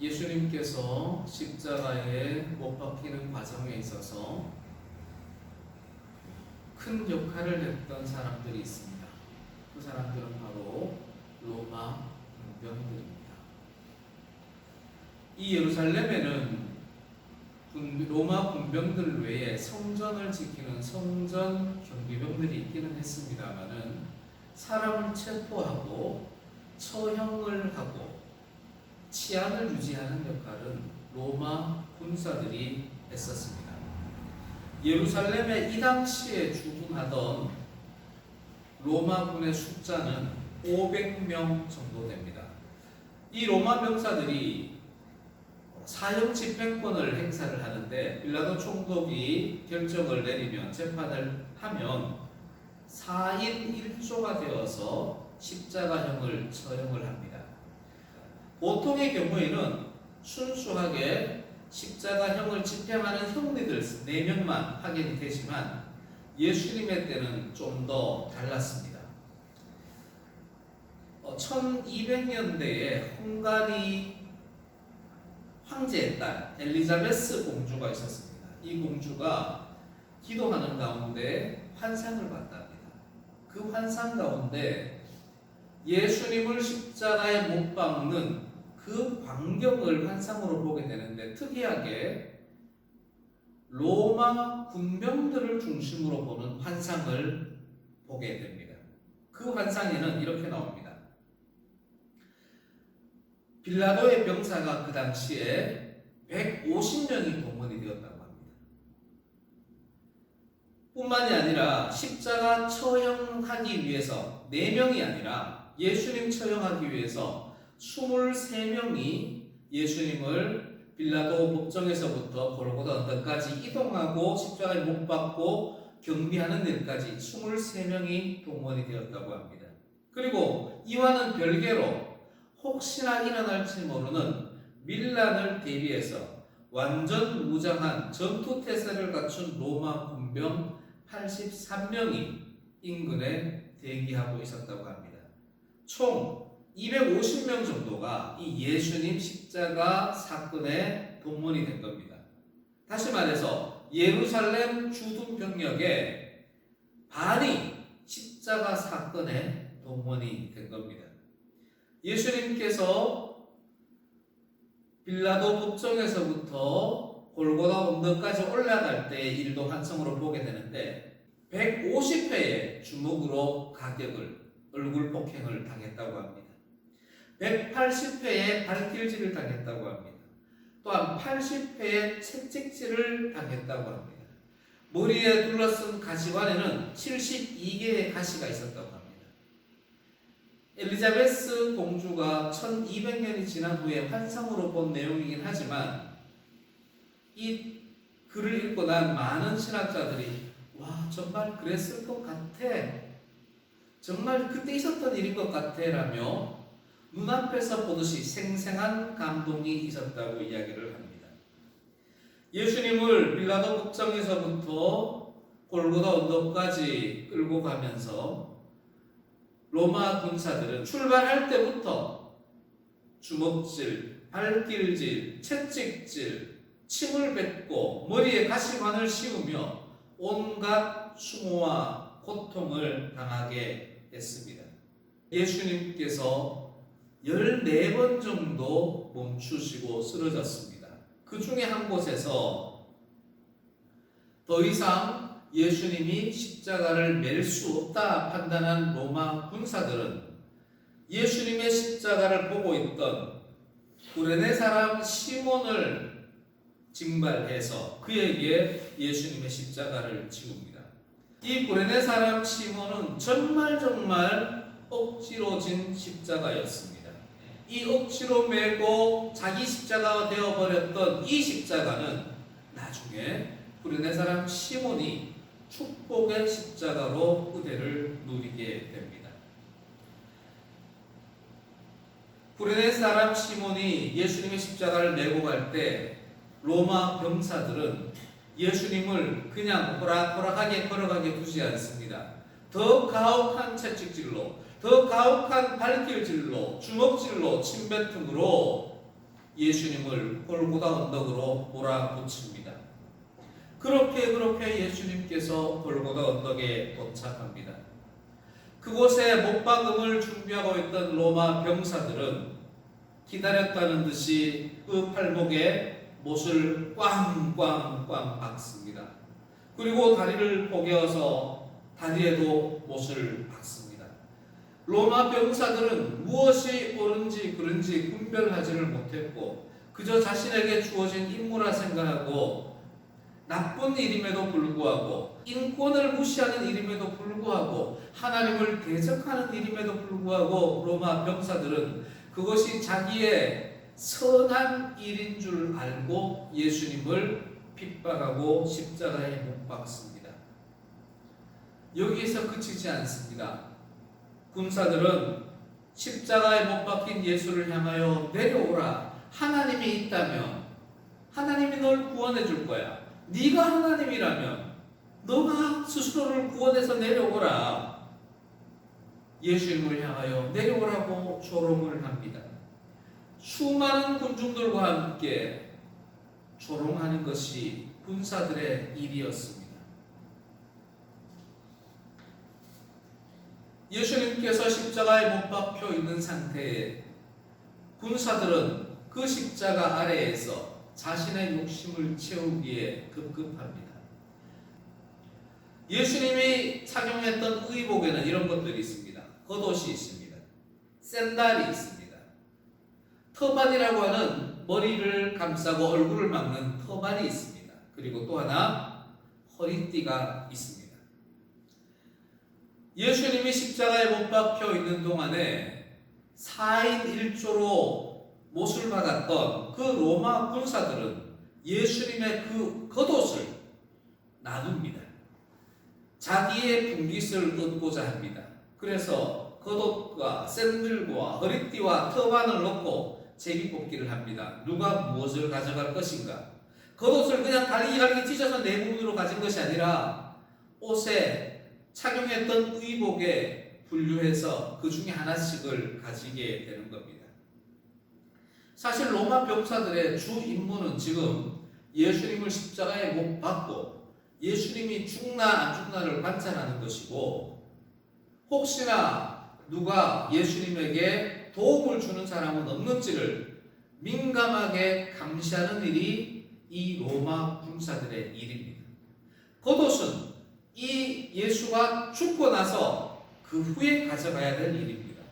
예수님께서 십자가에 못 박히는 과정에 있어서 큰 역할을 했던 사람들이 있습니다. 그 사람들은 바로 로마 군병들입니다. 이 예루살렘에는 군- 로마 군병들 외에 성전을 지키는 성전 경비병들이 있기는 했습니다만은 사람을 체포하고 처형을 하고 치안을 유지하는 역할은 로마 군사들이 했었습니다. 예루살렘에 이 당시에 주둔하던 로마군의 숫자는 500명 정도 됩니다. 이 로마 병사들이 사형 집행권을 행사를 하는데 빌라도 총독이 결정을 내리면 재판을 하면 4인 1조가 되어서 십자가형을 처형을 합니다. 보통의 경우에는 순수하게 십자가형을 집행하는 형리들 4명만 확인이 되지만 예수님의 때는 좀 더 달랐습니다. 1200년대에 헝가리 황제의 딸 엘리자베스 공주가 있었습니다. 이 공주가 기도하는 가운데 환상을 봤답니다. 그 환상 가운데 예수님을 십자가에 못 박는 그 광경을 환상으로 보게 되는데 특이하게 로마 군병들을 중심으로 보는 환상을 보게 됩니다. 그 환상에는 이렇게 나옵니다. 빌라도의 병사가 그 당시에 150명이 동원이 되었다고 합니다. 뿐만이 아니라 십자가 처형하기 위해서 4명이 아니라 예수님 처형하기 위해서 23명이 예수님을 빌라도 법정에서부터 골고다 언덕까지 이동하고 십자가에 못 박고 경비하는 일까지 23명이 동원이 되었다고 합니다. 그리고 이와는 별개로 혹시나 일어날지 모르는 밀란을 대비해서 완전 무장한 전투 태세를 갖춘 로마 군병 83명이 인근에 대기하고 있었다고 합니다. 총 250명 정도가 이 예수님 십자가 사건에 동원이 된 겁니다. 다시 말해서 예루살렘 주둔 병력의 반이 십자가 사건에 동원이 된 겁니다. 예수님께서 빌라도 법정에서부터 골고다 언덕까지 올라갈 때의 일도 환성으로 보게 되는데 150회의 주먹으로 가격을 얼굴 폭행을 당했다고 합니다. 180회의 발길질을 당했다고 합니다. 또한 80회의 채찍질을 당했다고 합니다. 머리에 둘러쓴 가시관에는 72개의 가시가 있었다고 합니다. 엘리자베스 공주가 1200년이 지난 후에 환상으로 본 내용이긴 하지만 이 글을 읽고 난 많은 신학자들이 와 정말 그랬을 것 같아 정말 그때 있었던 일인 것 같아 라며 눈앞에서 보듯이 생생한 감동이 있었다고 이야기를 합니다. 예수님을 빌라도 국정에서부터 골고다 언덕까지 끌고 가면서 로마 군사들은 출발할 때부터 주먹질, 발길질, 채찍질, 침을 뱉고 머리에 가시관을 씌우며 온갖 수모와 고통을 당하게 했습니다. 예수님께서 14번 정도 멈추시고 쓰러졌습니다. 그 중에 한 곳에서 더 이상 예수님이 십자가를 맬 수 없다 판단한 로마 군사들은 예수님의 십자가를 보고 있던 구레네 사람 시몬을 징발해서 그에게 예수님의 십자가를 지웁니다. 이 구레네 사람 시몬은 정말 정말 억지로 진 십자가였습니다. 이 억지로 메고 자기 십자가가 되어버렸던 이 십자가는 나중에 구레네 사람 시몬이 축복의 십자가로 의대를 누리게 됩니다. 구레네 사람 시몬이 예수님의 십자가를 메고 갈 때 로마 병사들은 예수님을 그냥 호락호락하게 걸어가게 두지 않습니다. 더 가혹한 채찍질로, 더 가혹한 발길질로, 주먹질로, 침뱉음으로 예수님을 골고다 언덕으로 몰아붙입니다. 그렇게 그렇게 예수님께서 골고다 언덕에 도착합니다. 그곳에 못박음을 준비하고 있던 로마 병사들은 기다렸다는 듯이 그 팔목에 못을 꽝꽝꽝 박습니다. 그리고 다리를 포개어서 다리에도 못을 박습니다. 로마 병사들은 무엇이 옳은지 그른지 분별하지를 못했고 그저 자신에게 주어진 임무라 생각하고 나쁜 일임에도 불구하고 인권을 무시하는 일임에도 불구하고 하나님을 대적하는 일임에도 불구하고 로마 병사들은 그것이 자기의 선한 일인 줄 알고 예수님을 핍박하고 십자가에 못 박습니다. 여기에서 그치지 않습니다. 군사들은 십자가에 못 박힌 예수를 향하여 내려오라. 하나님이 있다면 하나님이 널 구원해 줄 거야. 네가 하나님이라면 너가 스스로를 구원해서 내려오라. 예수님을 향하여 내려오라고 조롱을 합니다. 수많은 군중들과 함께 조롱하는 것이 군사들의 일이었습니다. 예수님께서 십자가에 못 박혀 있는 상태에 군사들은 그 십자가 아래에서 자신의 욕심을 채우기에 급급합니다. 예수님이 착용했던 의복에는 이런 것들이 있습니다. 겉옷이 있습니다. 샌달이 있습니다. 터반이라고 하는 머리를 감싸고 얼굴을 막는 터반이 있습니다. 그리고 또 하나 허리띠가 있습니다. 예수님이 십자가에 못 박혀 있는 동안에 4인 1조로 못을 받았던 그 로마 군사들은 예수님의 그 겉옷을 나눕니다. 자기의 분깃을 얻고자 합니다. 그래서 겉옷과 샌들과 허리띠와 터반을 넣고 제비뽑기를 합니다. 누가 무엇을 가져갈 것인가? 겉옷을 그냥 갈기갈기 찢어서 내 부분으로 가진 것이 아니라 옷에 착용했던 의복에 분류해서 그 중에 하나씩을 가지게 되는 겁니다. 사실 로마 병사들의 주 임무는 지금 예수님을 십자가에 못 박고 예수님이 죽나 안 죽나를 관찰하는 것이고 혹시나 누가 예수님에게 도움을 주는 사람은 없는지를 민감하게 감시하는 일이 이 로마 군사들의 일입니다. 겉옷은 이 예수가 죽고 나서 그 후에 가져가야 될 일입니다.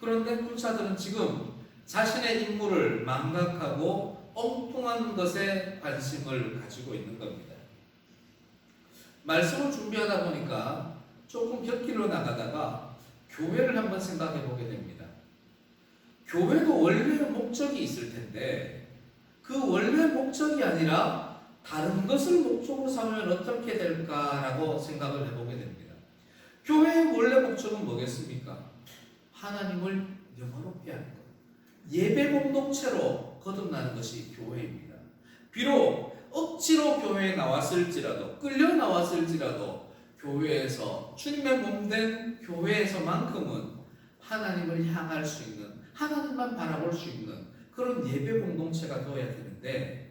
그런데 군사들은 지금 자신의 임무를 망각하고 엉뚱한 것에 관심을 가지고 있는 겁니다. 말씀을 준비하다 보니까 조금 곁길로 나가다가 교회를 한번 생각해 보게 됩니다. 교회도 원래 목적이 있을 텐데 그 원래 목적이 아니라 다른 것을 목적으로 삼으면 어떻게 될까라고 생각을 해보게 됩니다. 교회의 원래 목적은 뭐겠습니까? 하나님을 영화롭게 하는 것. 예배 공동체로 거듭나는 것이 교회입니다. 비록 억지로 교회에 나왔을지라도 끌려 나왔을지라도 교회에서 주님의 몸된 교회에서만큼은 하나님을 향할 수 있는 하나님만 바라볼 수 있는 그런 예배 공동체가 되어야 되는데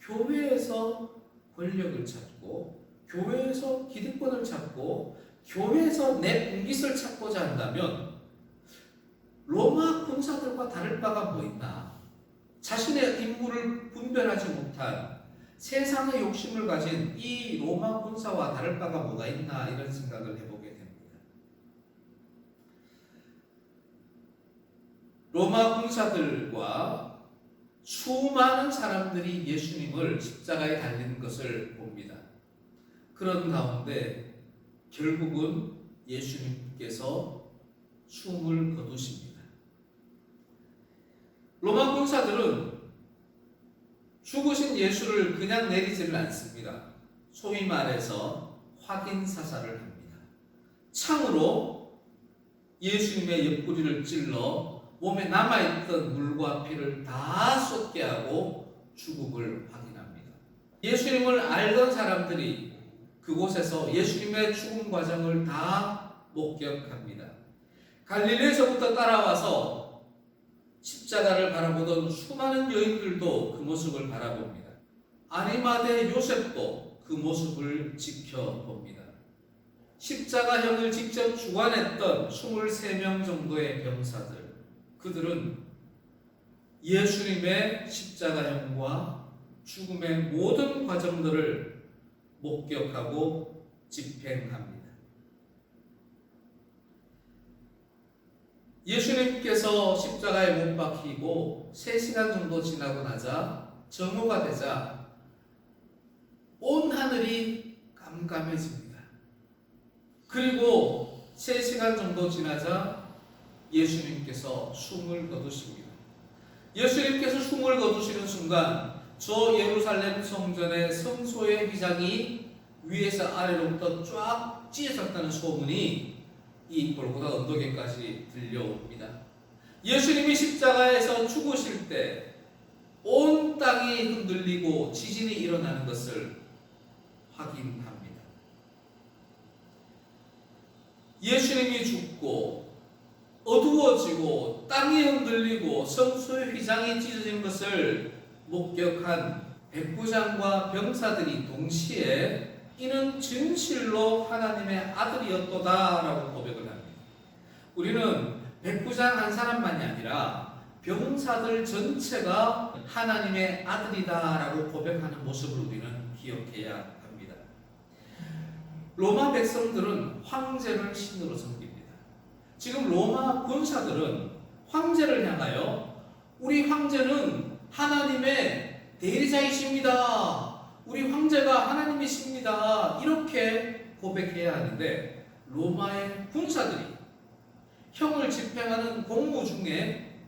교회에서 권력을 찾고 교회에서 기득권을 찾고 교회에서 내 분깃을 찾고자 한다면 로마 군사들과 다를 바가 뭐 있나? 자신의 임무를 분별하지 못한 세상의 욕심을 가진 이 로마 군사와 다를 바가 뭐가 있나 이런 생각을 해보게 됩니다. 로마 군사들과 수많은 사람들이 예수님을 십자가에 달리는 것을 봅니다. 그런 가운데 결국은 예수님께서 숨을 거두십니다. 로마 군사들은 죽으신 예수를 그냥 내리지를 않습니다. 소위 말해서 확인 사살을 합니다. 창으로 예수님의 옆구리를 찔러 몸에 남아있던 물과 피를 다 쏟게 하고 죽음을 확인합니다. 예수님을 알던 사람들이 그곳에서 예수님의 죽음 과정을 다 목격합니다. 갈릴리에서부터 따라와서 십자가를 바라보던 수많은 여인들도 그 모습을 바라봅니다. 아리마대 요셉도 그 모습을 지켜봅니다. 십자가형을 직접 주관했던 23명 정도의 병사들, 그들은 예수님의 십자가형과 죽음의 모든 과정들을 목격하고 집행합니다. 예수님께서 십자가에 못 박히고 3시간 정도 지나고 나자 정오가 되자 온 하늘이 깜깜해집니다. 그리고 3시간 정도 지나자 예수님께서 숨을 거두십니다. 예수님께서 숨을 거두시는 순간 저 예루살렘 성전의 성소의 휘장이 위에서 아래로부터 쫙 찢어졌다는 소문이 이 골고다 언덕에까지 들려옵니다. 예수님이 십자가에서 죽으실 때 온 땅이 흔들리고 지진이 일어나는 것을 확인합니다. 예수님이 죽고 어두워지고 땅이 흔들리고 성소의 휘장이 찢어진 것을 목격한 백부장과 병사들이 동시에 이는 진실로 하나님의 아들이었도다라고 고백을 합니다. 우리는 백부장 한 사람만이 아니라 병사들 전체가 하나님의 아들이다라고 고백하는 모습을 우리는 기억해야 합니다. 로마 백성들은 황제를 신으로 섬깁니다. 지금 로마 군사들은 황제를 향하여 우리 황제는 하나님의 대리자이십니다. 우리 황제가 하나님이십니다. 이렇게 고백해야 하는데 로마의 군사들이 형을 집행하는 공무 중에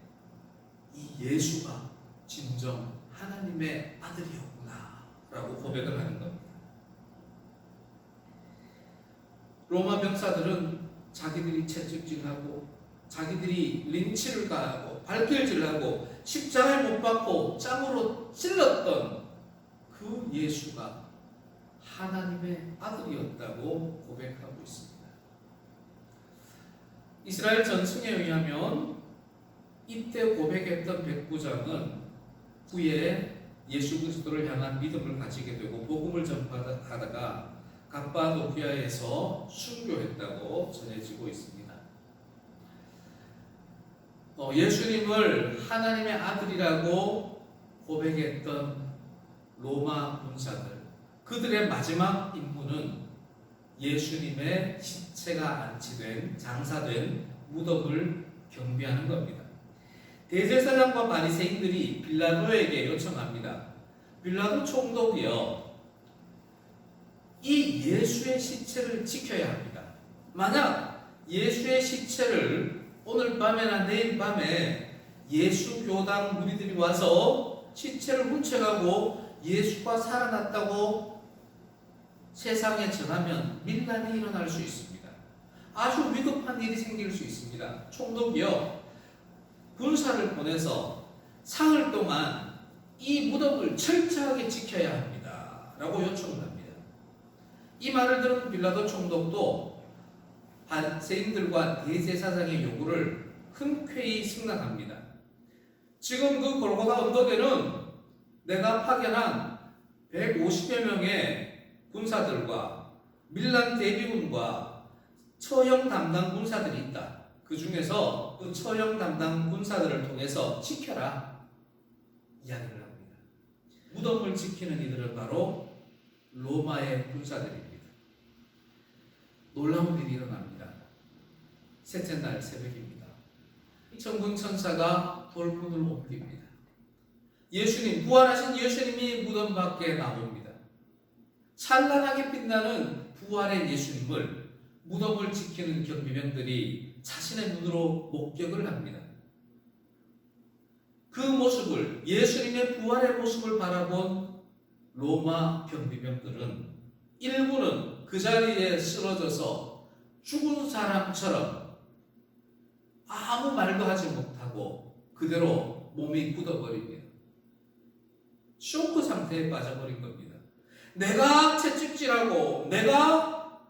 이 예수가 진정 하나님의 아들이었구나 라고 고백을 하는 겁니다. 로마 병사들은 자기들이 채찍질하고 자기들이 린치를 가하고 발길질하고 십자가에 못 박고 짱으로 찔렀던 그 예수가 하나님의 아들이었다고 고백하고 있습니다. 이스라엘 전승에 의하면 이때 고백했던 백부장은 후에 예수 그리스도를 향한 믿음을 가지게 되고 복음을 전파하다가 갑바도키아에서 순교했다고 전해지고 있습니다. 어, 예수님을 하나님의 아들이라고 고백했던 로마 군사들 그들의 마지막 임무는 예수님의 시체가 안치된 장사된 무덤을 경비하는 겁니다. 대제사장과 바리새인들이 빌라도에게 요청합니다. 빌라도 총독이요. 이 예수의 시체를 지켜야 합니다. 만약 예수의 시체를 오늘 밤이나 내일 밤에 예수 교당 무리들이 와서 시체를 훔쳐가고 예수가 살아났다고 세상에 전하면 민란이 일어날 수 있습니다. 아주 위급한 일이 생길 수 있습니다. 총독이요. 군사를 보내서 사흘 동안 이 무덤을 철저하게 지켜야 합니다. 라고 요청을 합니다. 이 말을 들은 빌라도 총독도 바리새인들과 대제사장의 요구를 흔쾌히 승낙합니다. 지금 그 골고다 언덕에는 내가 파견한 150여 명의 군사들과 밀란 대비군과 처형 담당 군사들이 있다. 그 중에서 그 처형 담당 군사들을 통해서 지켜라 이야기를 합니다. 무덤을 지키는 이들은 바로 로마의 군사들입니다. 놀라운 일이 일어납니다. 셋째 날 새벽입니다. 천군 천사가 돌문을 옮깁니다. 예수님, 부활하신 예수님이 무덤 밖에 나옵니다. 찬란하게 빛나는 부활의 예수님을 무덤을 지키는 경비병들이 자신의 눈으로 목격을 합니다. 그 모습을, 예수님의 부활의 모습을 바라본 로마 경비병들은 일부는 그 자리에 쓰러져서 죽은 사람처럼 아무 말도 하지 못하고 그대로 몸이 굳어버립니다. 쇼크 상태에 빠져버린 겁니다. 내가 채찍질하고, 내가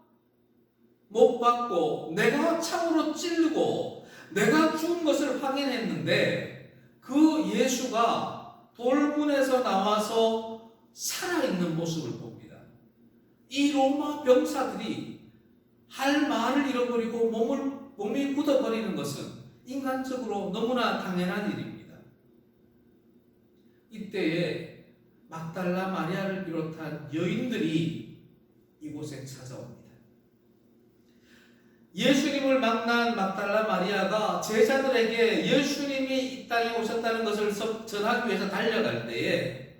못 받고, 내가 창으로 찌르고, 내가 죽은 것을 확인했는데, 그 예수가 돌문에서 나와서 살아있는 모습을 봅니다. 이 로마 병사들이 할 말을 잃어버리고 몸을, 몸이 굳어버리는 것은 인간적으로 너무나 당연한 일입니다. 이때에 막달라 마리아를 비롯한 여인들이 이곳에 찾아옵니다. 예수님을 만난 막달라 마리아가 제자들에게 예수님이 이 땅에 오셨다는 것을 서- 전하기 위해서 달려갈 때에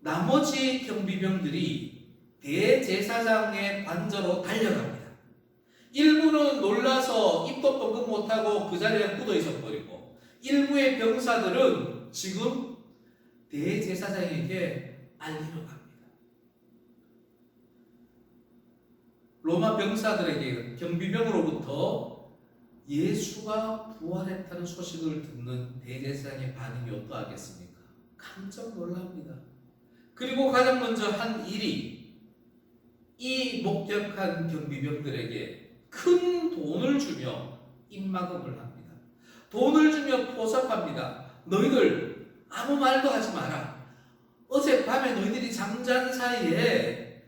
나머지 경비병들이 대제사장의 관저로 달려갑니다. 일부는 놀라서 입도 뻥긋 못하고 그 자리에 굳어 있어 버리고 일부의 병사들은 지금 대제사장에게 알리러 갑니다. 로마 병사들에게 경비병으로부터 예수가 부활했다는 소식을 듣는 대제사장의 반응이 어떠하겠습니까? 깜짝 놀랍니다. 그리고 가장 먼저 한 일이 이 목격한 경비병들에게 큰 돈을 주며 입막음을 합니다. 돈을 주며 포섭합니다. 너희들 아무 말도 하지 마라. 어젯밤에 너희들이 잠잔 사이에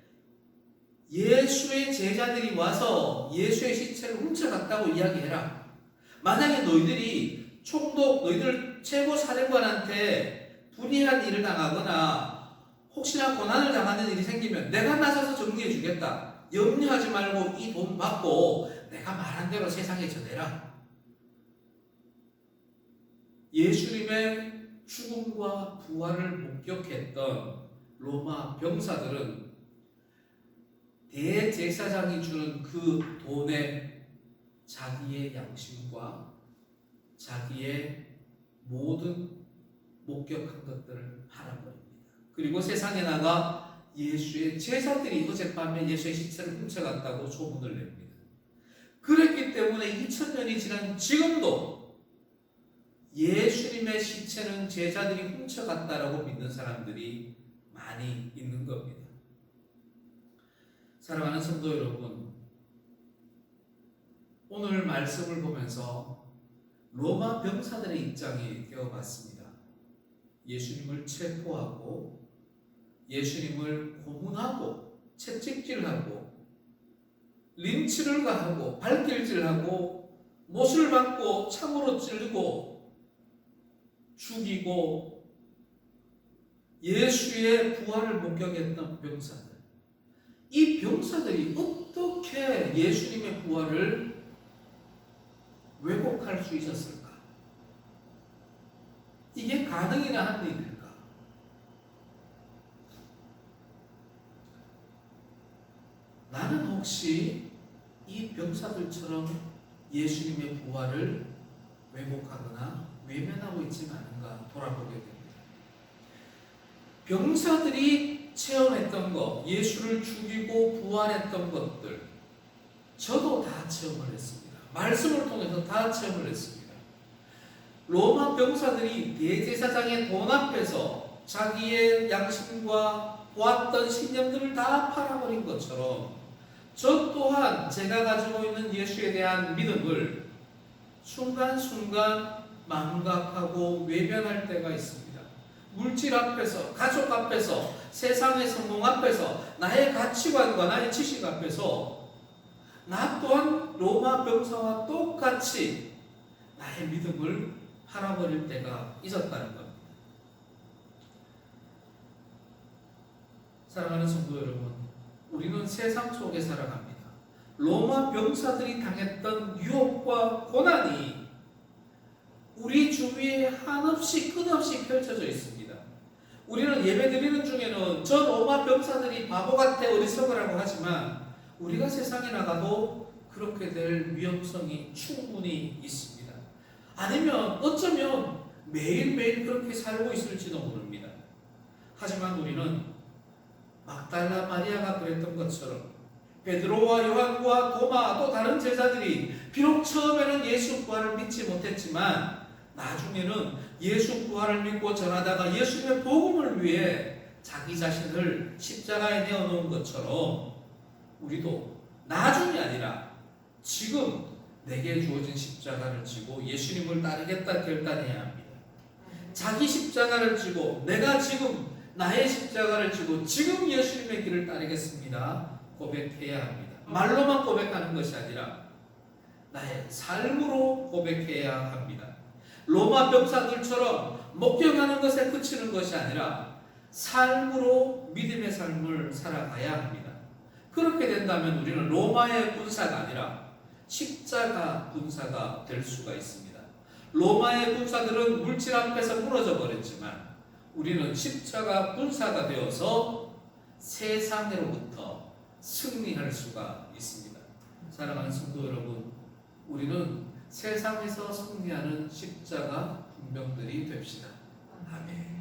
예수의 제자들이 와서 예수의 시체를 훔쳐갔다고 이야기해라. 만약에 너희들이 총독, 너희들 최고 사령관한테 불의한 일을 당하거나 혹시나 고난을 당하는 일이 생기면 내가 나서서 정리해 주겠다. 염려하지 말고 이 돈 받고 내가 말한 대로 세상에 전해라. 예수님의 죽음과 부활을 목격했던 로마 병사들은 대제사장이 주는 그 돈에 자기의 양심과 자기의 모든 목격한 것들을 팔아버립니다. 그리고 세상에 나가 예수의 제자들이 어젯밤에 예수의 시체를 훔쳐갔다고 소문을 냅니다. 그랬기 때문에 2000년이 지난 지금도 예수님의 시체는 제자들이 훔쳐갔다라고 믿는 사람들이 많이 있는 겁니다. 사랑하는 성도 여러분, 오늘 말씀을 보면서 로마 병사들의 입장이 되어봤습니다. 예수님을 체포하고 예수님을 고문하고 채찍질하고 린치를 가하고 발길질하고 못을 받고 창으로 찌르고 죽이고 예수의 부활을 목격했던 병사들 이 병사들이 어떻게 예수님의 부활을 왜곡할 수 있었을까? 이게 가능이나 한 일일까? 나는 혹시 이 병사들처럼 예수님의 부활을 왜곡하거나 외면하고 있지는 않은가 돌아보게 됩니다. 병사들이 체험했던 것, 예수를 죽이고 부활했던 것들, 저도 다 체험을 했습니다. 말씀을 통해서 다 체험을 했습니다. 로마 병사들이 대제사장의 돈 앞에서 자기의 양심과 보았던 신념들을 다 팔아버린 것처럼 저 또한 제가 가지고 있는 예수에 대한 믿음을 순간순간 망각하고 외면할 때가 있습니다. 물질 앞에서, 가족 앞에서, 세상의 성공 앞에서, 나의 가치관과 나의 지식 앞에서 나 또한 로마 병사와 똑같이 나의 믿음을 팔아버릴 때가 있었다는 겁니다. 사랑하는 성도 여러분, 우리는 세상 속에 살아갑니다. 로마 병사들이 당했던 유혹과 고난이 우리 주위에 한없이 끝없이 펼쳐져 있습니다. 우리는 예배 드리는 중에는 저 로마 병사들이 바보 같아 어리석으라고 하지만 우리가 세상에 나가도 그렇게 될 위험성이 충분히 있습니다. 아니면 어쩌면 매일매일 그렇게 살고 있을지도 모릅니다. 하지만 우리는 막달라 마리아가 그랬던 것처럼 베드로와 요한과 도마 또 다른 제자들이 비록 처음에는 예수 부활을 믿지 못했지만 나중에는 예수 부활을 믿고 전하다가 예수님의 복음을 위해 자기 자신을 십자가에 내어놓은 것처럼 우리도 나중이 아니라 지금 내게 주어진 십자가를 지고 예수님을 따르겠다 결단해야 합니다. 자기 십자가를 지고 내가 지금 나의 십자가를 지고 지금 예수님의 길을 따르겠습니다. 고백해야 합니다. 말로만 고백하는 것이 아니라 나의 삶으로 고백해야 합니다. 로마 병사들처럼 목격하는 것에 그치는 것이 아니라 삶으로 믿음의 삶을 살아가야 합니다. 그렇게 된다면 우리는 로마의 군사가 아니라 십자가 군사가 될 수가 있습니다. 로마의 군사들은 물질 앞에서 무너져 버렸지만 우리는 십자가 군사가 되어서 세상으로부터 승리할 수가 있습니다. 사랑하는 성도 여러분, 우리는 세상에서 승리하는 십자가 군병들이 됩시다. 아멘.